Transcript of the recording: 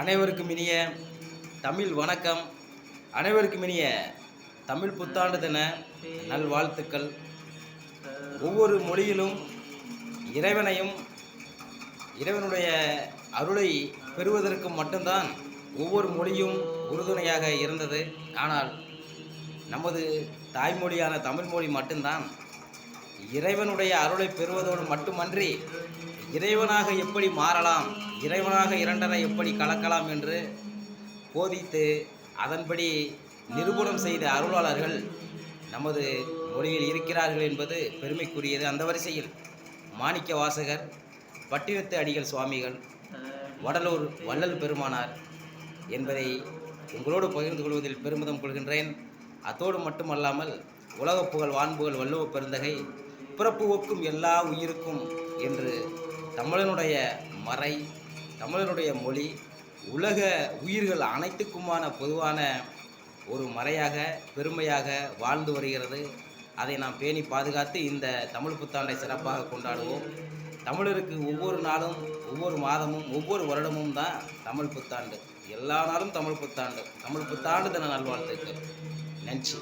அனைவருக்கும் இனிய தமிழ் வணக்கம். அனைவருக்கும் இனிய தமிழ் புத்தாண்டு தின நல்வாழ்த்துக்கள். ஒவ்வொரு மொழியிலும் இறைவனையும் இறைவனுடைய அருளை பெறுவதற்கு மட்டும்தான் ஒவ்வொரு மொழியும் உறுதுணையாக இருந்தது. ஆனால் நமது தாய்மொழியான தமிழ் மொழி மட்டும்தான் இறைவனுடைய அருளை பெறுவதோடு மட்டுமன்றி இறைவனாக எப்படி மாறலாம்? இறைவனாக இரண்டரை எப்படி கலக்கலாம் என்று போதித்து அதன்படி நிரூபணம் செய்த அருளாளர்கள் நமது மொழியில் இருக்கிறார்கள் என்பது பெருமைக்குரியது. அந்த வரிசையில் மாணிக்க வாசகர் பட்டினத்து அடிகள் சுவாமிகள் வடலூர் வள்ளல் பெருமானார் என்பதை உங்களோடு பகிர்ந்து கொள்வதில் பெருமிதம் கொள்கின்றேன். அத்தோடு மட்டுமல்லாமல் உலகப் புகழ் வள்ளுவ பெருந்தகை பிறப்பு ஒக்கும் எல்லா உயிருக்கும் என்று தமிழனுடைய மறை தமிழனுடைய மொழி உலக உயிர்கள் அனைத்துக்குமான பொதுவான ஒரு மறையாக பெருமையாக வாழ்ந்து வருகிறது. அதை நாம் பேணி பாதுகாத்து இந்த தமிழ் புத்தாண்டை சிறப்பாக கொண்டாடுவோம். தமிழருக்கு ஒவ்வொரு நாளும் ஒவ்வொரு மாதமும் ஒவ்வொரு வருடமும் தான் தமிழ் புத்தாண்டு. எல்லா நாளும் தமிழ் புத்தாண்டு. தமிழ் புத்தாண்டு தின நல்வாழ்த்துக்கள். நன்றி.